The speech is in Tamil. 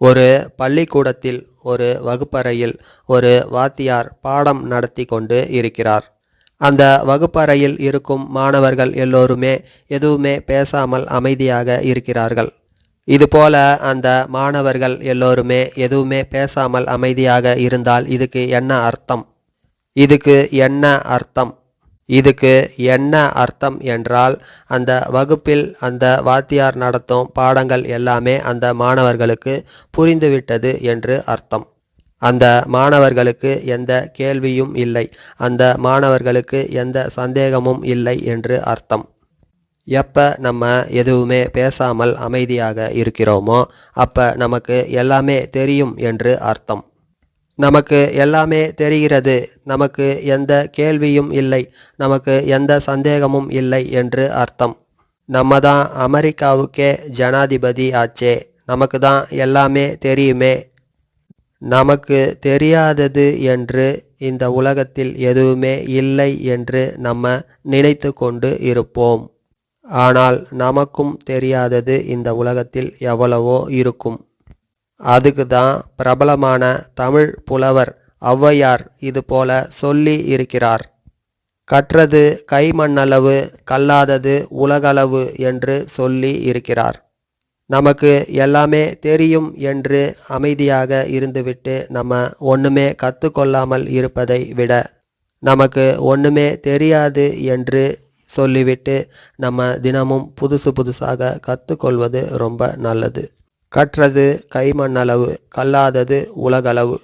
ஒரு பள்ளிக்கூடத்தில் ஒரு வகுப்பறையில் ஒரு வாத்தியார் பாடம் நடத்தி கொண்டு இருக்கிறார். அந்த வகுப்பறையில் இருக்கும் மாணவர்கள் எல்லோருமே எதுவுமே பேசாமல் அமைதியாக இருக்கிறார்கள். இதுபோல அந்த மாணவர்கள் எல்லோருமே எதுவுமே பேசாமல் அமைதியாக இருந்தால் இதுக்கு என்ன அர்த்தம்? இதுக்கு என்ன அர்த்தம்? இதுக்கு என்ன அர்த்தம் என்றால் அந்த வகுப்பில் அந்த வாத்தியார் நடத்தும் பாடங்கள் எல்லாமே அந்த மாணவர்களுக்கு புரிந்துவிட்டது என்று அர்த்தம். அந்த மாணவர்களுக்கு எந்த கேள்வியும் இல்லை அந்த மாணவர்களுக்கு எந்த சந்தேகமும் இல்லை என்று அர்த்தம். எப்போ நம்ம எதுவுமே பேசாமல் அமைதியாக இருக்கிறோமோ அப்போ நமக்கு எல்லாமே தெரியும் என்று அர்த்தம். நமக்கு எல்லாமே தெரிகிறது. நமக்கு எந்த கேள்வியும் இல்லை. நமக்கு எந்த சந்தேகமும் இல்லை என்று அர்த்தம். நம்ம தான் அமெரிக்காவுக்கே ஜனாதிபதி ஆச்சே. நமக்கு தான் எல்லாமே தெரியுமே. நமக்கு தெரியாதது என்று இந்த உலகத்தில் எதுவுமே இல்லை என்று நம்ம நினைத்து கொண்டு இருப்போம். ஆனால் நமக்கும் தெரியாதது இந்த உலகத்தில் எவ்வளவோ இருக்கும். அதுக்கு தான் பிரபலமான தமிழ் புலவர் ஔவையார் இது போல சொல்லி இருக்கிறார். கற்றது கைமண்ணளவு கல்லாதது உலகளவு என்று சொல்லி இருக்கிறார். நமக்கு எல்லாமே தெரியும் என்று அமைதியாக இருந்துவிட்டு நம்ம ஒன்றுமே கற்றுக்கொள்ளாமல் இருப்பதை விட நமக்கு ஒன்றுமே தெரியாது என்று சொல்லிவிட்டு நம்ம தினமும் புதுசு புதுசாக கற்றுக்கொள்வது ரொம்ப நல்லது. கற்றது கைமண்ணளவு கல்லாதது உலகளவு.